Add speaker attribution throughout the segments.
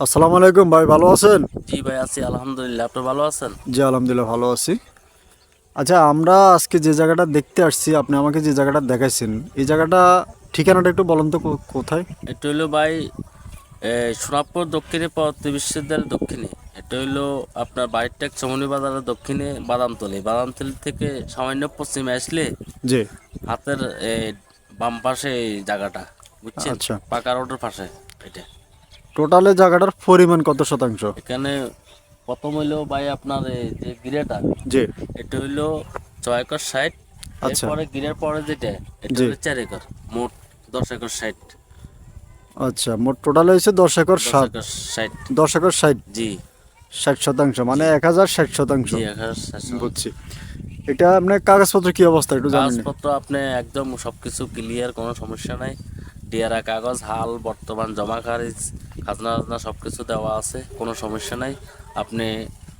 Speaker 1: আসসালামু আলাইকুম ভাই ভালো আছেন?
Speaker 2: জি ভাই আছি আলহামদুলিল্লাহ। আপনি ভালো আছেন?
Speaker 1: জি আলহামদুলিল্লাহ ভালো আছি। আচ্ছা আমরা আজকে যে জায়গাটা দেখতে আসছি আপনি আমাকে যে জায়গাটা দেখাইছেন এই জায়গাটা ঠিকানাটা একটু বলেন তো কোথায়?
Speaker 2: এটা হইল ভাই সোনাপুর দক্ষিণে পরবর্তী বিশ্ববিদ্যালয়ের দক্ষিণে। এটা হইল আপনার বাইরটেক চমনি বাজারের দক্ষিণে বাদামতলি। বাদামতলি থেকে সামান্য পশ্চিমে আসলে
Speaker 1: জি।
Speaker 2: হাতের বাম পাশে এই জায়গাটা বুঝছেন?
Speaker 1: আচ্ছা।
Speaker 2: পাকা রোডের পাশে এটা।
Speaker 1: টোটালে জায়গাটার পরিমাণ কত শতাংশ?
Speaker 2: এখানে প্রথম হইল ভাই আপনার এই যে গিরেটা
Speaker 1: জি।
Speaker 2: এটা হইল ছয় একর ষাট।
Speaker 1: আচ্ছা।
Speaker 2: এরপরে গিরের পরে যেটা এটা
Speaker 1: জি।
Speaker 2: হলো চার একর মোট দশ একর ষাট।
Speaker 1: আচ্ছা মোট টোটাল হয়েছে দশ একর
Speaker 2: দশ
Speaker 1: ষাট।
Speaker 2: একর ষাট।
Speaker 1: দশ একর ষাট?
Speaker 2: জি।
Speaker 1: ষাট শতাংশ মানে এক হাজার ষাট শতাংশ।
Speaker 2: জি একর ষাট
Speaker 1: বুঝছি। এটা আপনার কাগজপত্র কি অবস্থা একটু জানেন?
Speaker 2: কাগজপত্র আপনি একদম সবকিছু ক্লিয়ার কোনো সমস্যা নাই। ডিয়ারা কাগজ হাল বর্তমান জমা খারিজ খাজনা টাজনা সব কিছু দেওয়া আছে কোনো সমস্যা নাই। আপনি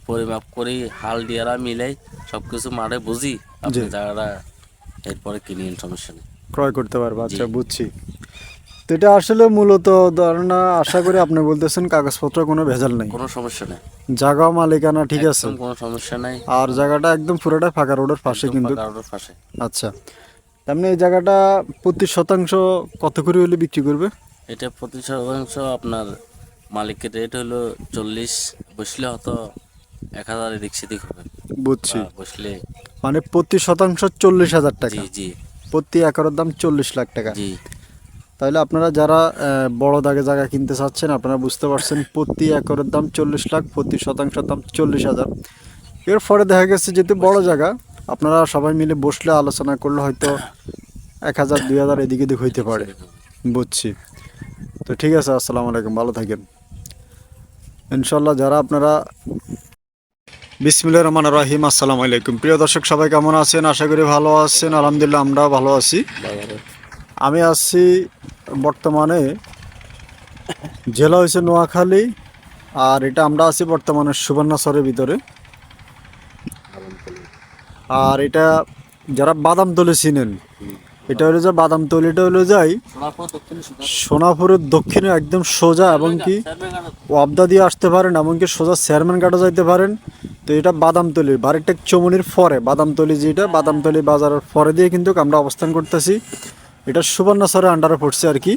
Speaker 2: পরিমাপ করি হাল ডিয়ারা মিলাই সবকিছু মাঠে বুঝি আপনি জায়গাটা এরপরে কিনিন সমস্যা নেই।
Speaker 1: ক্রয় করতে পারব আচ্ছা বুঝছি। তো এটা আসলে মূলত ধারণা আশা করি আপনি বলতেছেন কাগজপত্র কোনো ভেজাল নেই।
Speaker 2: কোনো সমস্যা নেই।
Speaker 1: জায়গা মালিকানা ঠিক আছে।
Speaker 2: কোনো সমস্যা নাই।
Speaker 1: আর জায়গাটা একদম পুরোটা ফাঁকা রোডের পাশে কিন্তু।
Speaker 2: কারোর পাশে।
Speaker 1: আচ্ছা। তেমনি এই জায়গাটা প্রতি শতাংশ কত করে হলে বিক্রি করবে?
Speaker 2: এটা প্রতি শতাংশ আপনার মালিকের রেট হলো চল্লিশ বসলে হয়তো এক হাজার এদিক সেদিক হবে।
Speaker 1: বুঝছি।
Speaker 2: বসলে
Speaker 1: মানে প্রতি শতাংশ চল্লিশ হাজার টাকা?
Speaker 2: জি জি।
Speaker 1: প্রতি একরের দাম চল্লিশ লাখ টাকা?
Speaker 2: জি।
Speaker 1: তাহলে আপনারা যারা বড় দাগে জায়গা কিনতে চাচ্ছেন আপনারা বুঝতে পারছেন প্রতি একরের দাম চল্লিশ লাখ প্রতি শতাংশের দাম চল্লিশ হাজার। এরপরে দেখা গেছে যেহেতু বড় জায়গা আপনারা সবাই মিলে বসলে আলোচনা করলে হয়তো এক হাজার দুই হাজার এদিক এদিক হইতে পারে। বুঝছি। তো ঠিক আছে, আসসালামু আলাইকুম, ভালো থাকেন। ইনশাল্লাহ যারা আপনারা বিসমিল্লাহ রহমান রাহিম, আসসালামু আলাইকুম। প্রিয় দর্শক, সবাই কেমন আছেন? আশা করি ভালো আছেন, আলহামদুলিল্লাহ আমরাও ভালো আছি। আমি আছি বর্তমানে জেলা হয়েছে নোয়াখালী, আর এটা আমরা আছি বর্তমানে সুবর্ণাচরের ভিতরে। আর এটা যারা বাদামতলি চিনেন এটা হলো যে বাদামতলিটা হলো যাই সোনাপুরের দক্ষিণে একদম সোজা এবং কি ওয়াবদা দিয়ে আসতে পারেন এমনকি সোজা চেয়ারম্যান কাটা যাইতে পারেন। তো এটা বাদামতলি বাড়িটা চমনির পরে বাদামতলি যেটা বাদামতলি বাজারের পরে দিয়ে কিন্তু আমরা অবস্থান করতেছি। এটা সুবর্ণাচরের আন্ডারে পড়ছে আর কি।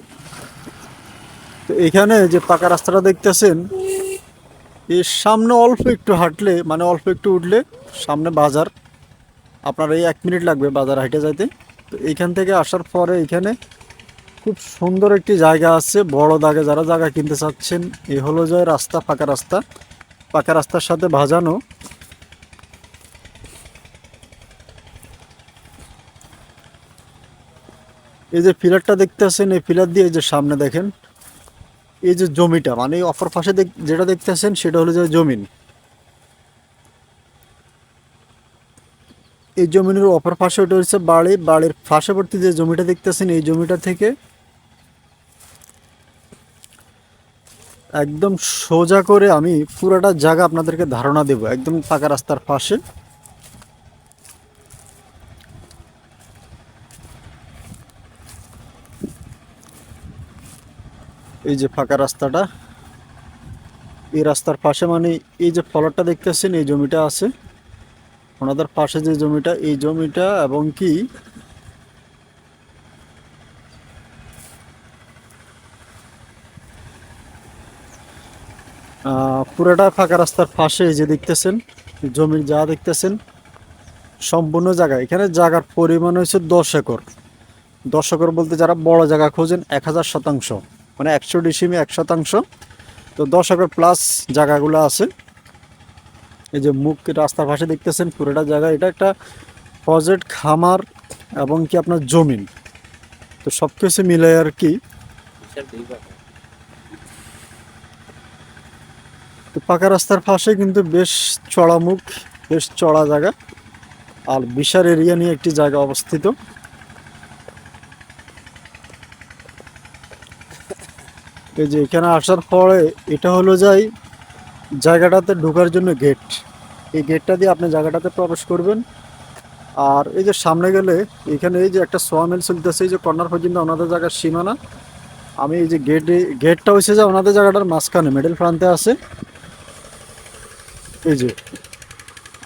Speaker 1: তো এখানে যে পাকা রাস্তাটা দেখতেছেন এর সামনে অল্প একটু হাঁটলে মানে অল্প একটু উঠলে সামনে বাজার। আপনার এই এক মিনিট লাগবে বাজার হাঁটে যাইতে। তো এইখান থেকে আসার পরে এখানে খুব সুন্দর একটি জায়গা আছে, বড় দাগে যারা জায়গা কিনতে চাচ্ছেন, এ হলো যে রাস্তা, ফাঁকা রাস্তা। পাকা রাস্তার সাথে ভাজানো এই যে পিলারটা দেখতেছেন, এই পিলার দিয়ে এই যে সামনে দেখেন, এই যে জমিটা মানে অপর পাশে যেটা দেখতেছেন, সেটা হলো যে জমিন। এই জমিনের অপর পাশে ওটা হচ্ছে বাড়ি। বাড়ির পার্শ্ববর্তী যে জমিটা দেখতেছেন, এই জমিটা থেকে একদম সোজা করে আমি পুরোটা জায়গা আপনাদেরকে ধারণা দেব, একদম পাকা রাস্তার পাশে। এই যে ফাঁকা রাস্তাটা, এই রাস্তার পাশে মানে এই যে ফলকটা দেখতেছেন, এই জমিটা আছে। ওনাদের পাশে যে জমিটা, এই জমিটা এবং কি? পুরোটা ফাঁকা রাস্তার পাশে যে দেখতেছেন, জমির যা দেখতেছেন, সম্পূর্ণ জায়গা। এখানে জায়গার পরিমাণ হয়েছে দশ একর। দশ একর বলতে যারা বড় জায়গা খোঁজেন, এক হাজার শতাংশ। মানে একশো ডিসিমি এক শতাংশ। তো দশ একর প্লাস জায়গাগুলো আছে। এই যে মুখ রাস্তার পাশে দেখতেছেন, পুরোটা জায়গা, এটা একটা প্রজেক্ট খামার এবং কি আপনার জমিন। তো সব কিছু মিলে আর কি। তো পাকা রাস্তার পাশে কিন্তু বেশ চড়া মুখ বেশ চড়া জায়গা। আর বিশাল এরিয়া নিয়ে একটি জায়গা অবস্থিত। এই যে এখানে আসার পরে এটা হলো যাই, জায়গাটাতে ঢোকার জন্য গেট এই গেটটা দিয়ে আপনি জায়গাটাতে প্রবেশ করবেন। আর এই যে সামনে গেলে এখানে এই যে একটা সোয়া মিল চলতেছে, এই যে কর্নার পর্যন্ত ওনাদের জায়গার সীমানা। আমি এই যে গেট গেটটা হচ্ছে যে ওনাদের জায়গাটার মাঝখানে মিডল প্রান্তে আছে। এই যে,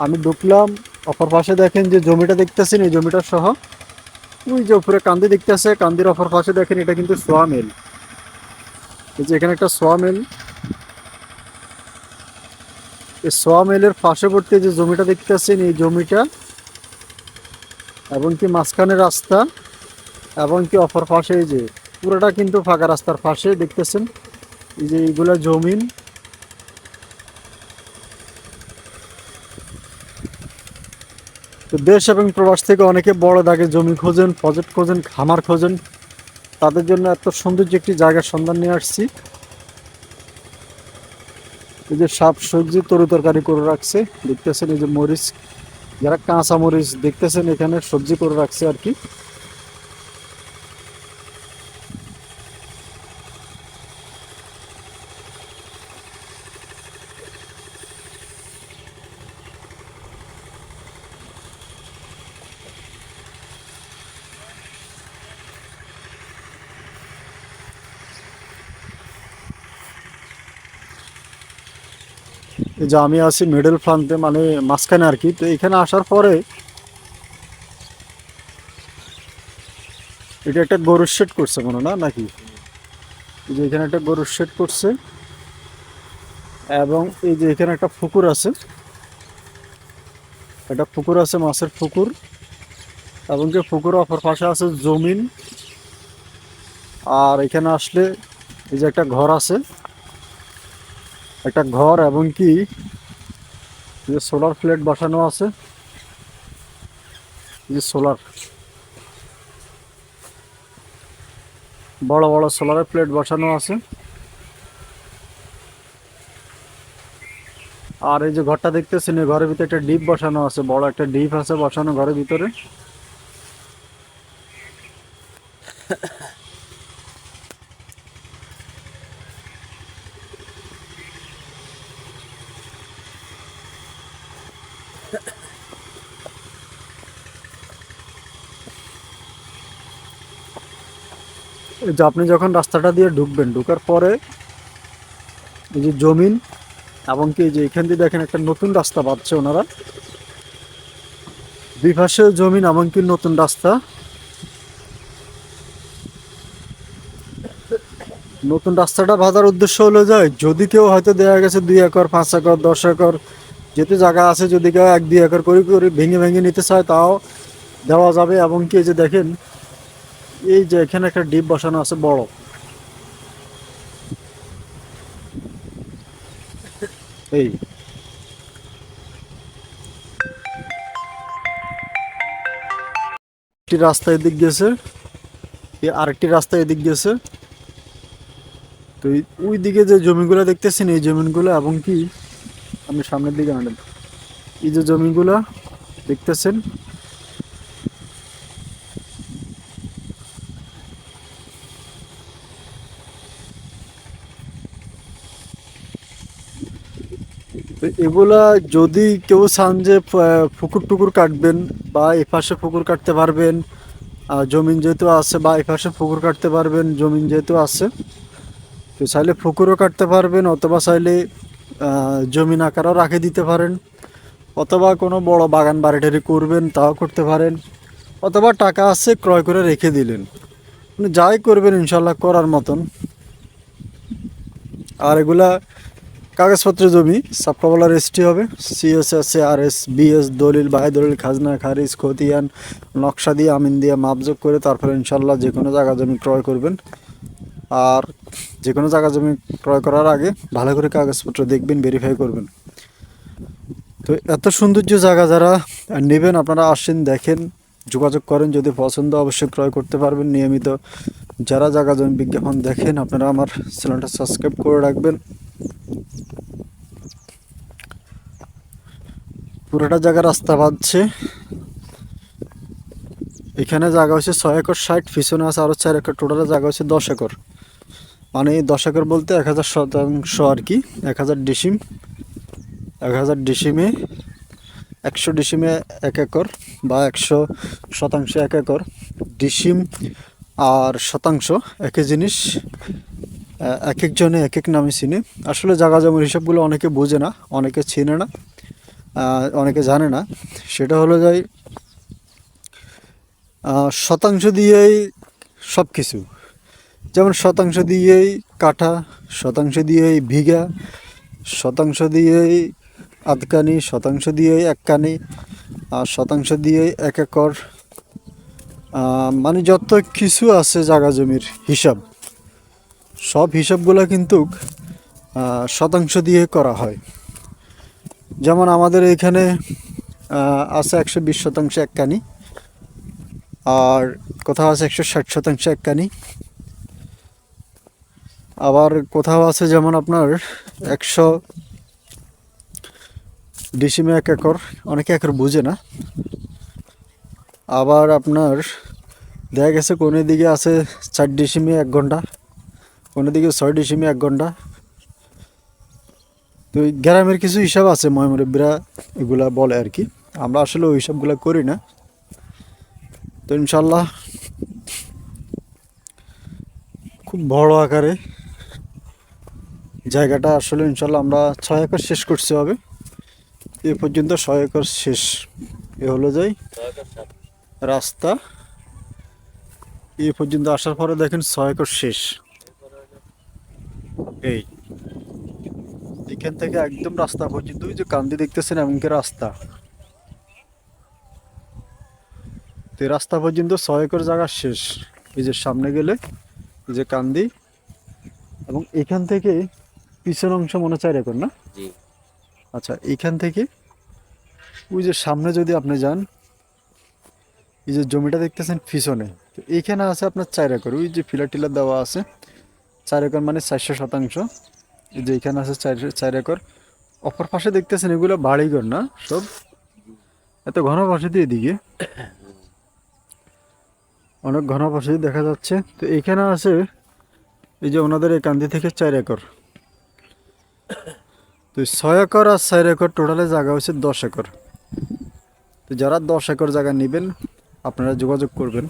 Speaker 1: আমি ঢুকলাম, অপর পাশে দেখেন যে জমিটা দেখতেছেন, এই জমিটা সহ। ওই যে উপরে কান্দি দেখতেছে, কান্দির অপর পাশে দেখেন এটা কিন্তু সোয়া মিল। এই যে এখানে একটা সোয়া মিল। এই সোয়া মিলের পার্শ্ববর্তী যে জমিটা দেখতেছেন, এই জমিটা এবং কি মাঝখানে রাস্তা এবং কি অপর পাশে যে পুরোটা কিন্তু ফাঁকা রাস্তার পাশে দেখতেছেন, এই যে এইগুলা জমিন। তো দেশ এবং প্রবাস থেকে অনেকে বড় দাগে জমি খোঁজেন প্রজেক্ট খোঁজেন, খামার খোঁজেন। তাদের জন্য এত সৌন্দর্য একটি জায়গার সন্ধান নিয়ে আসছি। এই যে শাক সবজি তরু তরকারি করে রাখছে, দেখতেছেন এই যে মরিচ, যারা কাঁচা মরিচ দেখতেছেন এখানে সবজি করে রাখছে আর কি। যে আমি আছি মিডল প্রান্তে মানে মাঝখানে আর কি। তো এখানে আসার পরে এটা একটা গরুর শেড করছে মনে না, নাকি? যে এখানে একটা গরুর শেড করছে এবং এই যে এখানে একটা পুকুর আছে। একটা পুকুর আছে, মাছের পুকুর। এবং যে পুকুর অপর পাশে আছে জমিন। আর এখানে আসলে এই যে একটা ঘর আছে। একটা ঘর এবং কি যে সোলার প্লেট বসানো আছে। যে সোলার বড় বড় সোলারের প্লেট বসানো আছে। আর এই যে ঘরটা দেখতেছেন, এই ঘরের ভিতরে একটা ডিপ বসানো আছে, বড় একটা ডিপ আছে বসানো ঘরের ভিতরে। যে আপনি যখন রাস্তাটা দিয়ে ঢুকবেন, ঢুকার পরে এই যে জমিন এবং কি যে এখান দিয়ে দেখেন একটা নতুন রাস্তা পাচ্ছে ওনারা। দুই পাশে জমিন এমনকি নতুন রাস্তা। নতুন রাস্তাটা বাঁধার উদ্দেশ্য হলো যায় যদি কেউ হয়তো দেওয়া গেছে দুই একর, পাঁচ একর, দশ একর, যেতে জায়গা আছে, যদি কেউ এক, দুই একর করে করে ভেঙে ভেঙে নিতে চায়, তাও দেওয়া যাবে। এবং কি যে দেখেন এই যে এখানে একটা ডিপ বসানো আছে, বড়। এই। একটি রাস্তা এদিক গেছে, এই আরেকটি রাস্তা এদিক গেছে। তো ওই দিকে যে জমিগুলো দেখতেছেন, এই জমিগুলো এবং কি? আমি সামনের দিকে আনেন। এই যে জমিগুলা দেখতেছেন এগুলা যদি কেউ চান যে পুকুর টুকুর কাটবেন বা এপাশে পুকুর কাটতে পারবেন জমিন যেহেতু আছে বা এপাশে পুকুর কাটতে পারবেন, জমিন যেহেতু আছে, তো চাইলে পুকুরও কাটতে পারবেন অথবা চাইলে জমিন আকারও রাখে দিতে পারেন। অথবা কোনো বড় বাগান বাড়িটারি করবেন, তাও করতে পারেন। অথবা টাকা আছে, ক্রয় করে রেখে দিলেন। মানে যাই করবেন, ইনশাল্লাহ করার মতন। আর এগুলা কাগজপত্র জমি সাবকাবলার এসটি হবে, CS S R S BS, দলিল বাই দলিল, খাজনা, খারিজ, খতিয়ান, নকশা দিয়ে, আমিন দিয়ে মাপযোগ করে তারপরে ইনশাল্লাহ যে কোনো জায়গা জমি ক্রয় করবেন। আর যে কোনো জায়গা জমি ক্রয় করার আগে ভালো করে কাগজপত্র দেখবেন ভেরিফাই করবেন। তো এত সৌন্দর্য জায়গা যারা নেবেন, আপনারা আসেন, দেখেন, যোগাযোগ করেন, যদি পছন্দ অবশ্যই ক্রয় করতে পারবেন। নিয়মিত যারা জায়গা জমি বিজ্ঞাপন দেখেন, আপনারা আমার চ্যানেলটা সাবস্ক্রাইব করে রাখবেন। পুরোটা জায়গা রাস্তা বাঁধছে। এখানে জায়গা হচ্ছে ছয় একর ষাট, পিছনে আছে আরও চার একর। টোটাল জায়গা হচ্ছে দশ একর। মানে দশ একর বলতে এক হাজার শতাংশ আর কি, এক হাজার ডিসিম, এক হাজার ডিসিমে, একশো ডিসিমে এক একর বা একশো শতাংশ এক একর। ডিসিম আর শতাংশ একই জিনিস এক একজনে এক এক নামে চিনে। আসলে জাগা জমির হিসাবগুলো অনেকে বোঝে না, অনেকে চিনে না অনেকে জানে না। সেটা হলো যাই শতাংশ দিয়েই সব কিছু যেমন শতাংশ দিয়েই কাঠা শতাংশ দিয়েই বিঘা শতাংশ দিয়েই আধকানি শতাংশ দিয়েই এক কানি আর শতাংশ দিয়েই এক একর মানে যত কিছু আছে জায়গা জমির হিসাব, সব হিসাবগুলো কিন্তু শতাংশ দিয়ে করা হয়। যেমন আমাদের এখানে আছে একশো বিশ শতাংশ এক কানি আর কোথাও আছে একশো ষাট শতাংশ এক কানি আবার কোথাও আছে যেমন আপনার একশো ডিসিমে এক একর, অনেকে একর বুঝে না। আবার আপনার, দেখা গেছে কোনো দিকে আছে চার ডিসিমে এক ঘণ্টা কোনো দিকে ছয় ডিসিমে এক ঘণ্টা। তো গ্রামের কিছু হিসাব আছে ময়মরব্বীরা এগুলা বলে আর কি। আমরা আসলে ওই হিসাবগুলো করি না। তো ইনশাল্লাহ খুব বড় আকারে জায়গাটা আসলে ইনশাল্লাহ আমরা ছয় একর শেষ করতে হবে। এ পর্যন্ত ছয় একর শেষ। এ হলো যাই। রাস্তা। এ পর্যন্ত আসার পরে দেখেন ছয় একর শেষ। এই এখান থেকে একদম রাস্তা পর্যন্ত ওই যে কান্দি দেখতেছেন এমনকি রাস্তা। তো রাস্তা পর্যন্ত ছয় একর জায়গা শেষ। এই যে সামনে গেলে এই যে কান্দি। এবং এখান থেকে পিছন অংশ মনে চার একর না? আচ্ছা এখান থেকে ওই যে সামনে যদি আপনি যান এই যে জমিটা দেখতেছেন পিছনে, তো এইখানে আছে আপনার চার একর, ওই যে ফিলার টিলার দেওয়া আছে, চার একর মানে চারশো শতাংশ, এই যে এখানে আছে চার চার একর। অপর পাশে দেখতেছেন এগুলো বাড়িঘর না সব? এত ঘন বসতি এদিকে। অনেক ঘন বসতি দেখা যাচ্ছে। তো এইখানে আছে, এই যে ওনাদের এই কান্দি থেকে চার একর। তো ছয় একর আর চার একর টোটালে জায়গা হচ্ছে দশ একর। তো যারা দশ একর জায়গা নেবেন আপনারা যোগাযোগ করবেন।